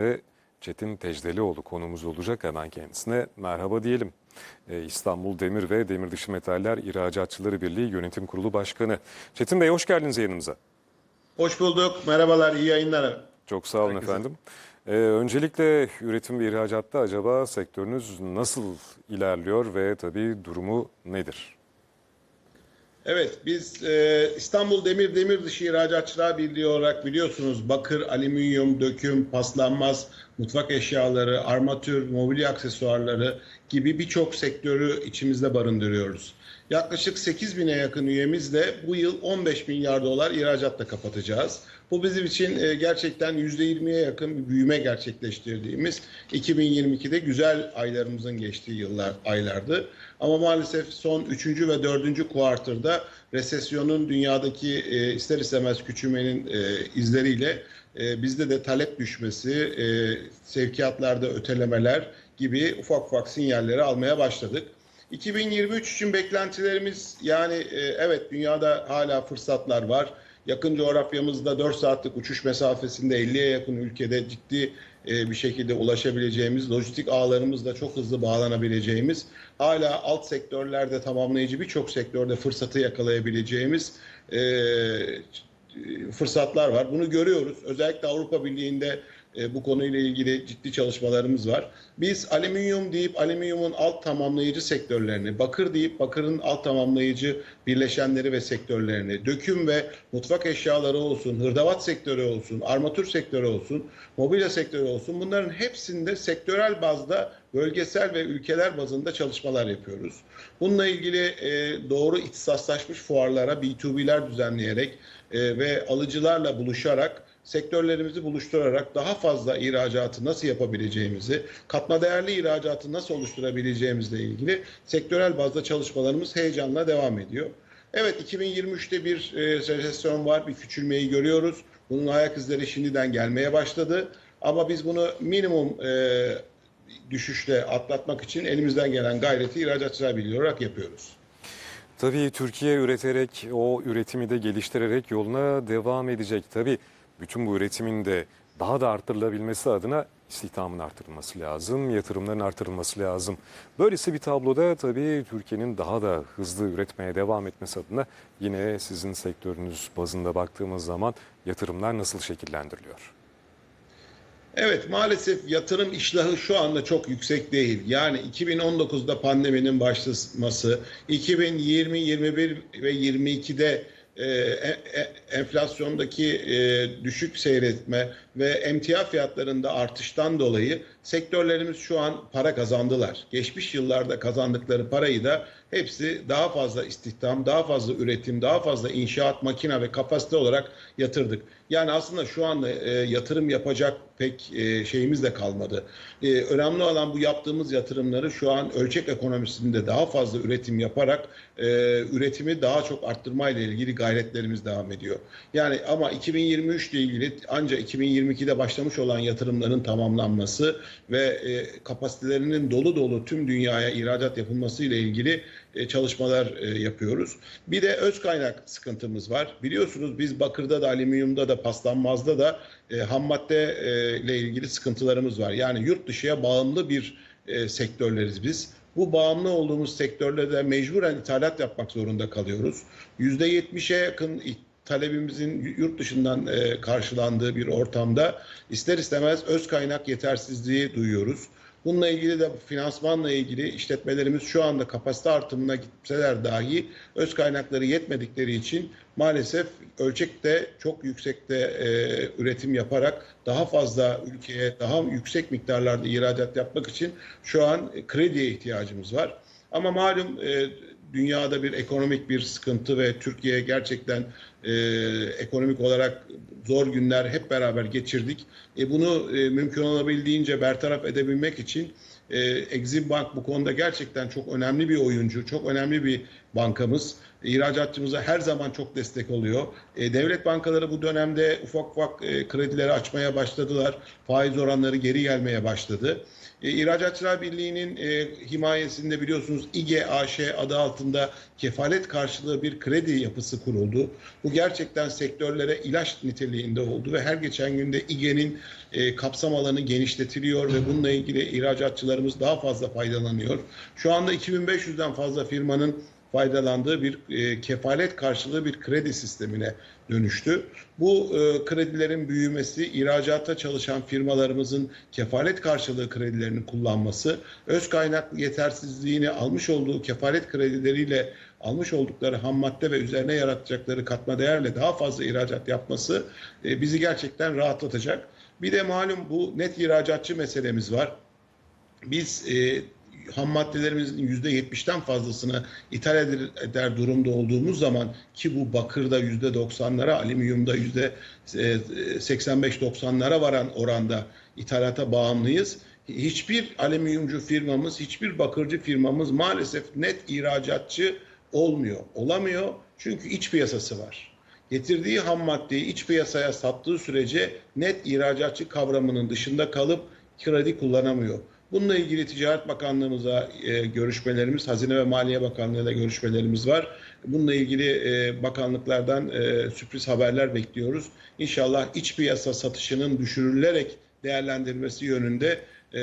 Ve Çetin Tecdelioğlu konumuz olacak hemen kendisine merhaba diyelim. Ee, İstanbul Demir ve Demir Dışı Metaller İhracatçıları Birliği Yönetim Kurulu Başkanı. Çetin Bey hoş geldiniz yayınımıza. Hoş bulduk. Merhabalar, iyi yayınlar. Çok sağ olun Herkese. efendim. Ee, öncelikle üretim ve ihracatta acaba sektörünüz nasıl ilerliyor ve tabii durumu nedir? Evet, biz e, İstanbul Demir Demir Dışı İhracatçılar Birliği olarak biliyorsunuz bakır, alüminyum, döküm, paslanmaz, mutfak eşyaları, armatür, mobilya aksesuarları gibi birçok sektörü içimizde barındırıyoruz. Yaklaşık 8 bine yakın üyemizle bu yıl 15 milyar dolar ihracatla kapatacağız. Bu bizim için e, gerçekten %20'ye yakın bir büyüme gerçekleştirdiğimiz 2022'de güzel aylarımızın geçtiği yıllar aylardı. Ama maalesef son 3. ve 4. kuartırda resesyonun dünyadaki e, ister istemez küçülmenin e, izleriyle bizde de talep düşmesi, sevkiyatlarda ötelemeler gibi ufak ufak sinyalleri almaya başladık. 2023 için beklentilerimiz yani evet dünyada hala fırsatlar var. Yakın coğrafyamızda 4 saatlik uçuş mesafesinde 50'ye yakın ülkede ciddi e, bir şekilde ulaşabileceğimiz, lojistik ağlarımızla çok hızlı bağlanabileceğimiz, hala alt sektörlerde tamamlayıcı birçok sektörde fırsatı yakalayabileceğimiz e, fırsatlar var. Bunu görüyoruz. Özellikle Avrupa Birliği'nde e, bu konuyla ilgili ciddi çalışmalarımız var. Biz alüminyum deyip alüminyumun alt tamamlayıcı sektörlerini, bakır deyip bakırın alt tamamlayıcı birleşenleri ve sektörlerini, döküm ve mutfak eşyaları olsun, hırdavat sektörü olsun, armatür sektörü olsun, mobilya sektörü olsun bunların hepsinde sektörel bazda bölgesel ve ülkeler bazında çalışmalar yapıyoruz. Bununla ilgili e, doğru ihtisaslaşmış fuarlara B2B'ler düzenleyerek e, ve alıcılarla buluşarak sektörlerimizi buluşturarak daha fazla ihracatı nasıl yapabileceğimizi, katma değerli ihracatı nasıl oluşturabileceğimizle ilgili sektörel bazda çalışmalarımız heyecanla devam ediyor. Evet 2023'te bir e, resesyon var, bir küçülmeyi görüyoruz. Bunun ayak izleri şimdiden gelmeye başladı. Ama biz bunu minimum e, düşüşle atlatmak için elimizden gelen gayreti ihracatçılar birliği olarak yapıyoruz. Tabii Türkiye üreterek, o üretimi de geliştirerek yoluna devam edecek. Tabii bütün bu üretimin de daha da arttırılabilmesi adına istihdamın artırılması lazım, yatırımların artırılması lazım. Böylesi bir tabloda tabii Türkiye'nin daha da hızlı üretmeye devam etmesi adına yine sizin sektörünüz bazında baktığımız zaman yatırımlar nasıl şekillendiriliyor? Evet maalesef yatırım iştahı şu anda çok yüksek değil. Yani 2019'da pandeminin başlaması, 2020, 21 ve 22'de e, e, enflasyondaki e, düşük seyretme ve emtia fiyatlarında artıştan dolayı sektörlerimiz şu an para kazandılar. Geçmiş yıllarda kazandıkları parayı da hepsi daha fazla istihdam, daha fazla üretim, daha fazla inşaat, makine ve kapasite olarak yatırdık. Yani aslında şu anda e, yatırım yapacak pek e, şeyimiz de kalmadı. E, önemli olan bu yaptığımız yatırımları şu an ölçek ekonomisinde daha fazla üretim yaparak e, üretimi daha çok arttırmayla ilgili gayretlerimiz devam ediyor. Yani ama 2023 ile ilgili ancak 2022'de başlamış olan yatırımların tamamlanması ve e, kapasitelerinin dolu dolu tüm dünyaya ihracat yapılması ile ilgili e, çalışmalar e, yapıyoruz. Bir de öz kaynak sıkıntımız var. Biliyorsunuz biz bakırda da alüminyumda da paslanmazda da e, ham madde e, ile ilgili sıkıntılarımız var. Yani yurt dışıya bağımlı bir e, sektörleriz biz. Bu bağımlı olduğumuz sektörlerde mecburen ithalat yapmak zorunda kalıyoruz. %70'e yakın talebimizin yurt dışından e, karşılandığı bir ortamda ister istemez öz kaynak yetersizliği duyuyoruz. Bununla ilgili de finansmanla ilgili işletmelerimiz şu anda kapasite artımına gitseler dahi öz kaynakları yetmedikleri için maalesef ölçekte çok yüksekte e, üretim yaparak daha fazla ülkeye daha yüksek miktarlarda ihracat yapmak için şu an krediye ihtiyacımız var. Ama malum e, dünyada bir ekonomik bir sıkıntı ve Türkiye gerçekten e, ekonomik olarak zor günler hep beraber geçirdik. E, bunu e, mümkün olabildiğince bertaraf edebilmek için e, Exim Bank bu konuda gerçekten çok önemli bir oyuncu, çok önemli bir bankamız. İhracatçımıza her zaman çok destek oluyor. E, devlet bankaları bu dönemde ufak ufak e, kredileri açmaya başladılar. Faiz oranları geri gelmeye başladı. E, İhracatçılar Birliği'nin e, himayesinde biliyorsunuz İGE AŞ adı altında kefalet karşılığı bir kredi yapısı kuruldu. Bu gerçekten sektörlere ilaç niteliğinde oldu ve her geçen günde İGE'nin e, kapsam alanı genişletiliyor ve bununla ilgili ihracatçılarımız daha fazla faydalanıyor. Şu anda 2500'den fazla firmanın faydalandığı bir e, kefalet karşılığı bir kredi sistemine dönüştü. Bu e, kredilerin büyümesi, ihracata çalışan firmalarımızın kefalet karşılığı kredilerini kullanması, öz kaynak yetersizliğini almış olduğu kefalet kredileriyle almış oldukları ham madde ve üzerine yaratacakları katma değerle daha fazla ihracat yapması e, bizi gerçekten rahatlatacak. Bir de malum bu net ihracatçı meselemiz var. Biz e, ham maddelerimizin %70'ten fazlasını ithal eder, eder durumda olduğumuz zaman ki bu bakırda %90'lara, alüminyumda %85-90'lara varan oranda ithalata bağımlıyız. Hiçbir alüminyumcu firmamız, hiçbir bakırcı firmamız maalesef net ihracatçı olmuyor, olamıyor. Çünkü iç piyasası var. Getirdiği ham maddeyi iç piyasaya sattığı sürece net ihracatçı kavramının dışında kalıp kredi kullanamıyor. Bununla ilgili Ticaret Bakanlığımıza e, görüşmelerimiz, Hazine ve Maliye Bakanlığı'yla görüşmelerimiz var. Bununla ilgili e, bakanlıklardan e, sürpriz haberler bekliyoruz. İnşallah iç piyasa satışının düşürülerek değerlendirilmesi yönünde e,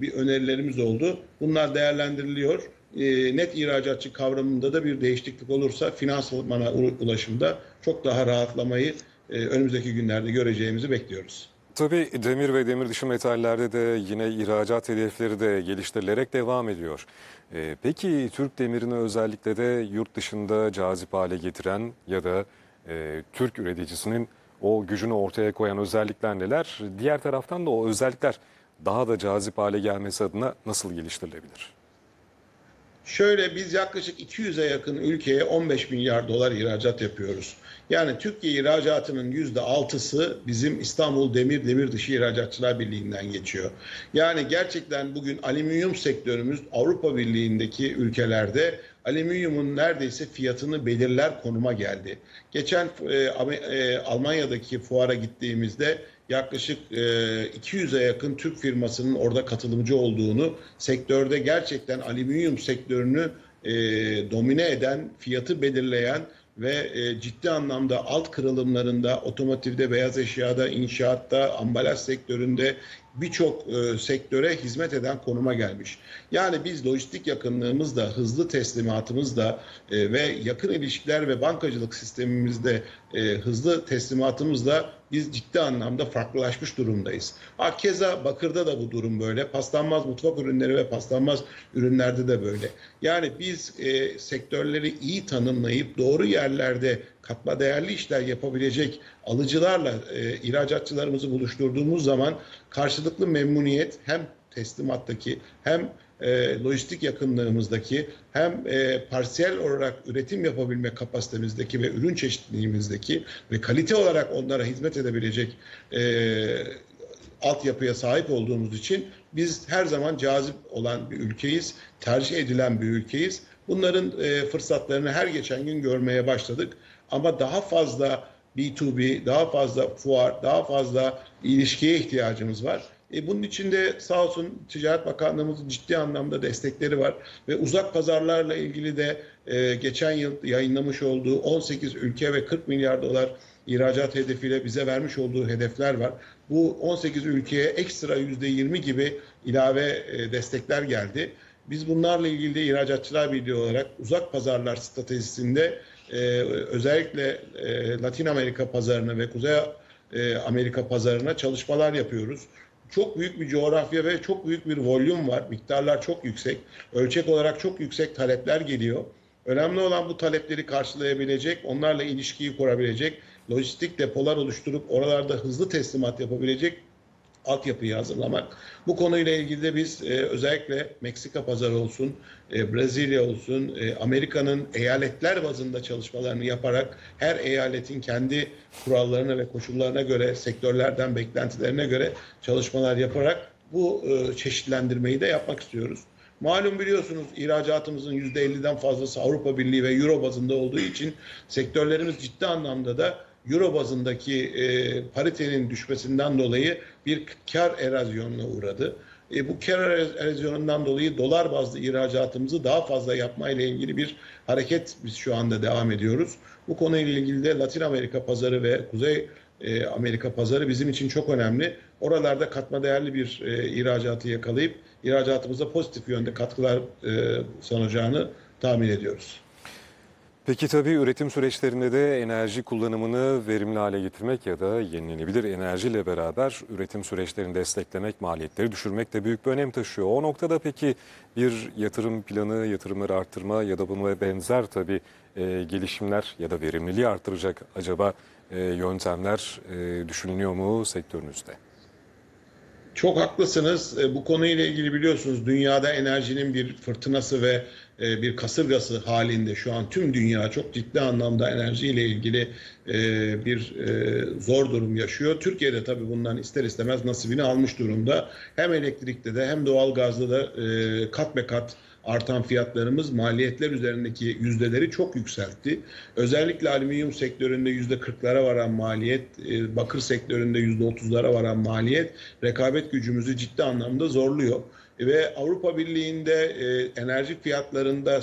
bir önerilerimiz oldu. Bunlar değerlendiriliyor. E, net ihracatçı kavramında da bir değişiklik olursa finansmana ulaşımda çok daha rahatlamayı e, önümüzdeki günlerde göreceğimizi bekliyoruz. Tabii demir ve demir dışı metallerde de yine ihracat hedefleri de geliştirilerek devam ediyor. Ee, peki Türk demirini özellikle de yurt dışında cazip hale getiren ya da e, Türk üreticisinin o gücünü ortaya koyan özellikler neler? Diğer taraftan da o özellikler daha da cazip hale gelmesi adına nasıl geliştirilebilir? Şöyle biz yaklaşık 200'e yakın ülkeye 15 milyar dolar ihracat yapıyoruz. Yani Türkiye ihracatının %6'sı bizim İstanbul Demir Demir Dışı İhracatçılar Birliği'nden geçiyor. Yani gerçekten bugün alüminyum sektörümüz Avrupa Birliği'ndeki ülkelerde alüminyumun neredeyse fiyatını belirler konuma geldi. Geçen e, e, Almanya'daki fuara gittiğimizde yaklaşık e, 200'e yakın Türk firmasının orada katılımcı olduğunu, sektörde gerçekten alüminyum sektörünü e, domine eden, fiyatı belirleyen ve e, ciddi anlamda alt kırılımlarında, otomotivde, beyaz eşyada, inşaatta, ambalaj sektöründe birçok e, sektöre hizmet eden konuma gelmiş. Yani biz lojistik yakınlığımızda, hızlı teslimatımızda e, ve yakın ilişkiler ve bankacılık sistemimizde e, hızlı teslimatımızda biz ciddi anlamda farklılaşmış durumdayız. Ha, keza bakırda da bu durum böyle. Paslanmaz mutfak ürünleri ve paslanmaz ürünlerde de böyle. Yani biz e, sektörleri iyi tanımlayıp doğru yerlerde katma değerli işler yapabilecek alıcılarla e, ihracatçılarımızı buluşturduğumuz zaman karşılıklı memnuniyet hem teslimattaki hem e, lojistik yakınlığımızdaki hem e, parsiyel olarak üretim yapabilme kapasitemizdeki ve ürün çeşitliliğimizdeki ve kalite olarak onlara hizmet edebilecek e, altyapıya sahip olduğumuz için biz her zaman cazip olan bir ülkeyiz, tercih edilen bir ülkeyiz. Bunların e, fırsatlarını her geçen gün görmeye başladık. Ama daha fazla B2B, daha fazla fuar, daha fazla ilişkiye ihtiyacımız var. E bunun için de sağ olsun Ticaret Bakanlığımızın ciddi anlamda destekleri var ve uzak pazarlarla ilgili de e, geçen yıl yayınlamış olduğu 18 ülke ve 40 milyar dolar ihracat hedefiyle bize vermiş olduğu hedefler var. Bu 18 ülkeye ekstra %20 gibi ilave e, destekler geldi. Biz bunlarla ilgili de İhracatçılar Birliği olarak uzak pazarlar stratejisinde e, özellikle e, Latin Amerika pazarına ve Kuzey e, Amerika pazarına çalışmalar yapıyoruz. Çok büyük bir coğrafya ve çok büyük bir volüm var. Miktarlar çok yüksek. Ölçek olarak çok yüksek talepler geliyor. Önemli olan bu talepleri karşılayabilecek, onlarla ilişkiyi kurabilecek, lojistik depolar oluşturup oralarda hızlı teslimat yapabilecek altyapıyı hazırlamak. Bu konuyla ilgili de biz e, özellikle Meksika pazarı olsun, e, Brezilya olsun, e, Amerika'nın eyaletler bazında çalışmalarını yaparak her eyaletin kendi kurallarına ve koşullarına göre, sektörlerden beklentilerine göre çalışmalar yaparak bu e, çeşitlendirmeyi de yapmak istiyoruz. Malum biliyorsunuz ihracatımızın %50'den fazlası Avrupa Birliği ve Euro bazında olduğu için sektörlerimiz ciddi anlamda da Euro bazındaki e, paritenin düşmesinden dolayı bir kar erozyonuna uğradı. E, bu kar erozyonundan dolayı dolar bazlı ihracatımızı daha fazla yapmayla ilgili bir hareket biz şu anda devam ediyoruz. Bu konuyla ilgili de Latin Amerika pazarı ve Kuzey e, Amerika pazarı bizim için çok önemli. Oralarda katma değerli bir e, ihracatı yakalayıp ihracatımıza pozitif yönde katkılar e, sunacağını tahmin ediyoruz. Peki tabii üretim süreçlerinde de enerji kullanımını verimli hale getirmek ya da yenilenebilir enerjiyle beraber üretim süreçlerini desteklemek, maliyetleri düşürmek de büyük bir önem taşıyor. O noktada peki bir yatırım planı, yatırımları arttırma ya da buna benzer tabii e, gelişimler ya da verimliliği arttıracak acaba e, yöntemler e, düşünülüyor mu sektörünüzde? Çok haklısınız. E, Bu konuyla ilgili biliyorsunuz dünyada enerjinin bir fırtınası ve e, bir kasırgası halinde şu an tüm dünya çok ciddi anlamda enerjiyle ilgili e, bir zor durum yaşıyor. Türkiye'de tabii bundan ister istemez nasibini almış durumda. Hem elektrikte de hem doğalgazda da kat be kat artan fiyatlarımız maliyetler üzerindeki yüzdeleri çok yükseltti. Özellikle alüminyum sektöründe yüzde kırklara varan maliyet, e, bakır sektöründe yüzde otuzlara varan maliyet rekabet gücümüzü ciddi anlamda zorluyor. Ve Avrupa Birliği'nde e, enerji fiyatlarında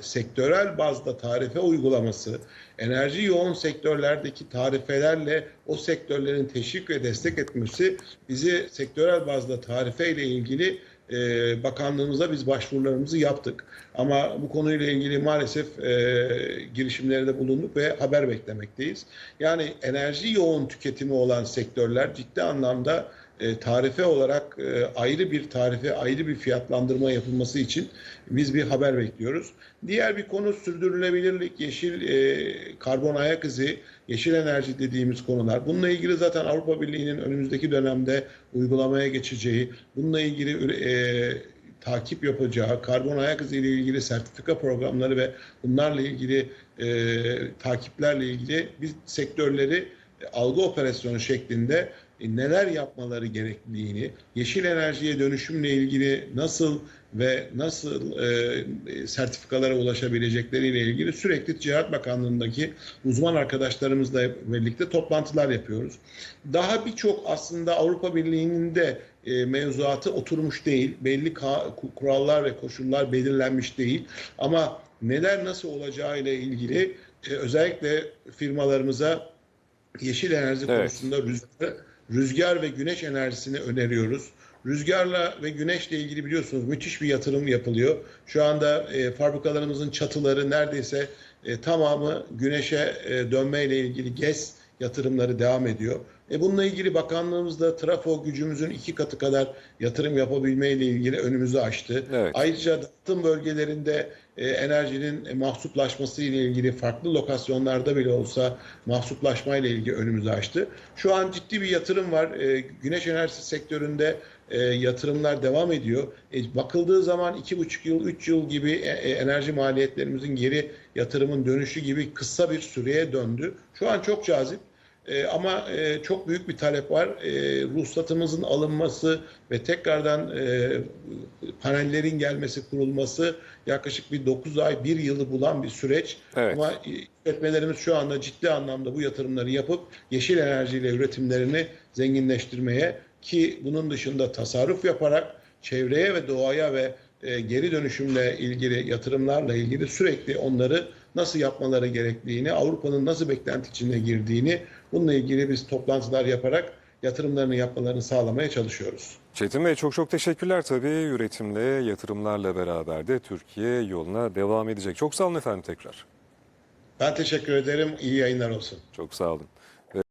sektörel bazda tarife uygulaması, enerji yoğun sektörlerdeki tarifelerle o sektörlerin teşvik ve destek etmesi bizi sektörel bazda tarife ile ilgili e, bakanlığımıza biz başvurularımızı yaptık. Ama bu konuyla ilgili maalesef e, girişimlerde bulunduk ve haber beklemekteyiz. Yani enerji yoğun tüketimi olan sektörler ciddi anlamda e, tarife olarak e, ayrı bir tarife, ayrı bir fiyatlandırma yapılması için biz bir haber bekliyoruz. Diğer bir konu sürdürülebilirlik, yeşil e, karbon ayak izi, yeşil enerji dediğimiz konular. Bununla ilgili zaten Avrupa Birliği'nin önümüzdeki dönemde uygulamaya geçeceği, bununla ilgili takip yapacağı, karbon ayak izi ile ilgili sertifika programları ve bunlarla ilgili takiplerle ilgili biz sektörleri algı operasyonu şeklinde neler yapmaları gerektiğini, yeşil enerjiye dönüşümle ilgili nasıl ve nasıl e, e, sertifikalara ulaşabilecekleriyle ilgili sürekli Ticaret Bakanlığı'ndaki uzman arkadaşlarımızla birlikte toplantılar yapıyoruz. Daha birçok aslında Avrupa Birliği'nin de e, mevzuatı oturmuş değil. Belli kurallar ve koşullar belirlenmiş değil. Ama neler nasıl olacağı ile ilgili e, özellikle firmalarımıza yeşil enerji Evet. konusunda rüzgar, rüzgar ve güneş enerjisini öneriyoruz. Rüzgarla ve güneşle ilgili biliyorsunuz müthiş bir yatırım yapılıyor. Şu anda e, fabrikalarımızın çatıları neredeyse e, tamamı güneşe e, dönmeyle ilgili GES yatırımları devam ediyor. E bununla ilgili bakanlığımız da trafo gücümüzün iki katı kadar yatırım yapabilmeyle ilgili önümüzü açtı. Evet. Ayrıca dağıtım bölgelerinde e, enerjinin mahsuplaşması ile ilgili farklı lokasyonlarda bile olsa mahsuplaşma ile ilgili önümüzü açtı. Şu an ciddi bir yatırım var. E, güneş enerjisi sektöründe e, yatırımlar devam ediyor. E, bakıldığı zaman iki buçuk yıl, üç yıl gibi e, e, enerji maliyetlerimizin geri yatırımın dönüşü gibi kısa bir süreye döndü. Şu an çok cazip. E, ama e, çok büyük bir talep var. E, ruhsatımızın alınması ve tekrardan e, panellerin gelmesi, kurulması yaklaşık bir 9 ay, 1 yılı bulan bir süreç. Evet. Ama e, işletmelerimiz şu anda ciddi anlamda bu yatırımları yapıp yeşil enerjiyle üretimlerini zenginleştirmeye ki bunun dışında tasarruf yaparak çevreye ve doğaya ve e, geri dönüşümle ilgili yatırımlarla ilgili sürekli onları nasıl yapmaları gerektiğini, Avrupa'nın nasıl beklenti içine girdiğini bununla ilgili biz toplantılar yaparak yatırımlarını yapmalarını sağlamaya çalışıyoruz. Çetin Bey çok çok teşekkürler tabii üretimle, yatırımlarla beraber de Türkiye yoluna devam edecek. Çok sağ olun efendim tekrar. Ben teşekkür ederim. İyi yayınlar olsun. Çok sağ olun.